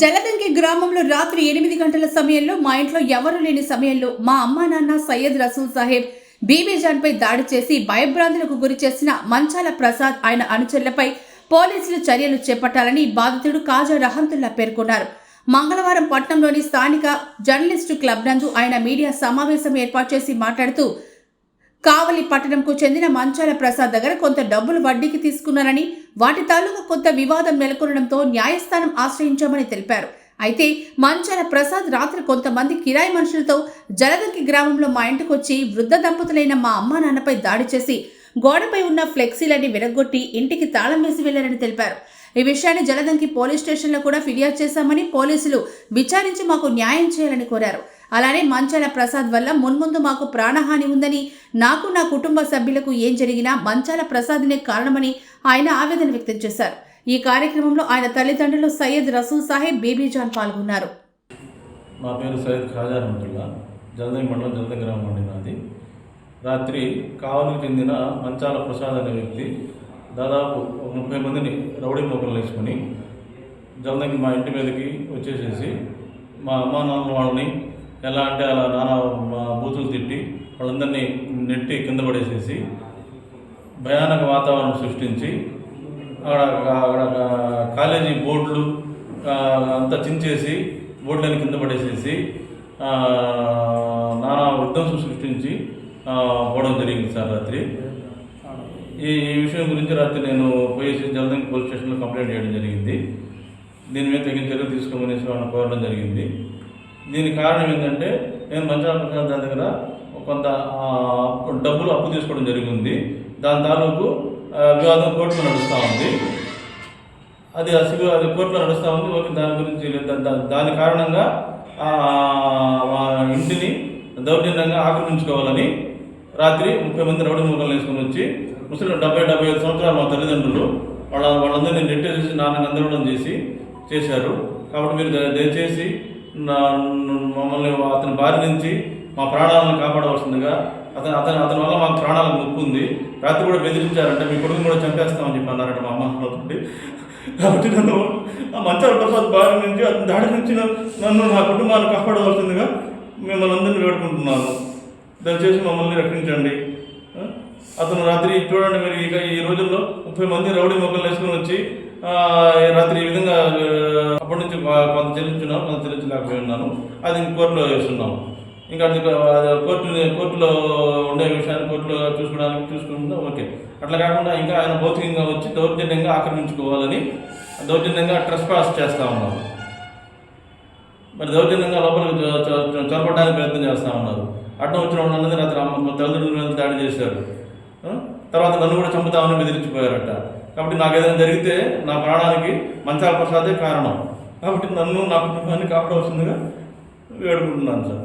జలదంకి గ్రామంలో రాత్రి ఎనిమిది గంటల సమయంలో మా ఇంట్లో ఎవరు లేని సమయంలో మా అమ్మా నాన్న సయ్యద్ రసూల్ సాహెబ్ బీబీజాన్పై దాడి చేసి భయభ్రాంతులకు గురి చేసిన మంచాల ప్రసాద్ ఆయన అనుచరులపై పోలీసులు చర్యలు చేపట్టాలని బాధితుడు కాజా రహంతుల్లా పేర్కొన్నారు. మంగళవారం పట్నంలోని స్థానిక జర్నలిస్టు క్లబ్ నందు ఆయన మీడియా సమావేశం ఏర్పాటు చేసి మాట్లాడుతూ కావలి పట్టణంకు చెందిన మంచాల ప్రసాద్ దగ్గర కొంత డబ్బులు వడ్డీకి తీసుకున్నారని వాటి తాలూకా కొంత వివాదం నెలకొనడంతో న్యాయస్థానం ఆశ్రయించామని తెలిపారు. అయితే మంచాల ప్రసాద్ రాత్రి కొంతమంది కిరాయి మనుషులతో జలదంకి గ్రామంలో మా ఇంటికి వచ్చి వృద్ధ దంపతులైన మా అమ్మా నాన్నపై దాడి చేసి గోడపై ఉన్న ఫ్లెక్సీలన్నీ విరగొట్టి ఇంటికి తాళం వేసి వెళ్ళారని తెలిపారు. ఈ విషయాన్ని జలదంకి పోలీస్ స్టేషన్లో కూడా ఫిర్యాదు చేశామని పోలీసులు విచారించి మాకు న్యాయం చేయాలని కోరారు. అలానే మంచాల ప్రసాద్ వల్ల మున్ముందు మాకు ప్రాణహాని ఉందని నాకు నా కుటుంబ సభ్యులకు ఏం జరిగినా మంచాల ప్రసాద్నే కారణమని ఆయన ఆవేదన వ్యక్తం చేశారు. ఈ కార్యక్రమంలో ఆయన తల్లిదండ్రులు సయ్యద్ రసూల్ సాహెబ్ బేబీజాన్ పాల్గొన్నారు. నా పేరు సయ్యద్ ఖాజా రహమతుల్లా జలదంగి మండలం జలదంగి గ్రామం అండి నాది. రాత్రి కావలికి చెందిన మంచాల ప్రసాద్ అనే వ్యక్తి దాదాపు ముప్పై మందిని రౌడీ మొక్కలు వేసుకొని జల్దంగి మా ఇంటి మీదకి వచ్చేసేసి మా అమ్మా నాన్న వాళ్ళని ఎలా అంటే అలా నానా బూతులు తిట్టి వాళ్ళందరినీ నెట్టి కింద పడేసేసి భయానక వాతావరణం సృష్టించి అక్కడ అక్కడ కాలేజీ బోర్డులు అంతా చించేసి బోర్డులని కింద పడేసేసి నానా విధ్వంసం సృష్టించి పోవడం జరిగింది సార్ రాత్రి. ఈ ఈ విషయం గురించి రాత్రి నేను పోయేసి జలదంగి పోలీస్ స్టేషన్లో కంప్లైంట్ చేయడం జరిగింది. దీని మీద తగిన చర్యలు తీసుకోమనేసి వాళ్ళని కోరడం జరిగింది. దీనికి కారణం ఏంటంటే నేను మంచాల ప్రసాద్ దాని దగ్గర కొంత డబ్బులు అప్పు తీసుకోవడం జరిగింది. దాని తాలూకు వివాదం కోర్టులో నడుస్తూ ఉంది. అది అసలు అది కోర్టులో నడుస్తూ ఉంది. ఓకే దాని గురించి దాని కారణంగా మా ఇంటిని దౌర్జన్యంగా ఆక్రమించుకోవాలని రాత్రి ముప్పై మంది రౌడీ ముఖాలు వేసుకొని వచ్చి ముసలి డెబ్బై డెబ్బై ఐదు సంవత్సరాలు మా తల్లిదండ్రులు వాళ్ళ వాళ్ళందరినీ నెట్టేసి నాన్న గందరగోళం చేసి చేశారు. కాబట్టి మీరు దయచేసి మమ్మల్ని అతని బారి నుంచి మా ప్రాణాలను కాపాడవలసిందిగా అతను అతను అతని వల్ల మాకు ప్రాణాలకు ముప్పు ఉంది రాత్రి కూడా బెదిరించారంటే మీ కొడుకుని కూడా చంపేస్తామని చెప్పి అన్నారంట మా అమ్మ నాన్నతోటి. కాబట్టి నన్ను ఆ మంచాల ప్రసాద్ బారి నుంచి అతని దాడి నుంచి నన్ను- నా కుటుంబాన్ని కాపాడవలసిందిగా మిమ్మల్ని అందరినీ వేడుకుంటున్నాను. దయచేసి మమ్మల్ని రక్షించండి. అతను రాత్రి చూడండి మీరు ఇక ఈ రోజుల్లో ముప్పై మంది రౌడీ మొక్కలు వేసుకొని వచ్చి రాత్రి ఈ విధంగా అప్పటి నుంచి కొంత చెల్లించున్నాను కొంత చెల్లించలేకపోయి ఉన్నాను. అది కోర్టులో వేస్తున్నాము ఇంకా అది కోర్టు కోర్టులో ఉండే విషయాన్ని కోర్టులో చూసుకోవడానికి చూసుకుంటే ఓకే. అట్లా కాకుండా ఇంకా ఆయన భౌతికంగా వచ్చి దౌర్జన్యంగా ఆక్రమించుకోవాలని దౌర్జన్యంగా ట్రెస్ పాస్ చేస్తూ ఉన్నారు. మరి దౌర్జన్యంగా లోపలికి చొరపడడానికి ప్రయత్నం చేస్తూ ఉన్నారు. అడ్డం వచ్చిన వాళ్ళందరినీ అతను అమ్మ తల్లిదండ్రుల మీద దాడి చేశారు. తర్వాత నన్ను కూడా చంపుతామని బెదిరించిపోయారట. కాబట్టి నాకు ఏదైనా జరిగితే నా ప్రాణానికి మంచాల ప్రసాదే కారణం. కాబట్టి నన్ను నా కుటుంబాన్ని కాపాడవలసిందిగా వేడుకుంటున్నాను సార్.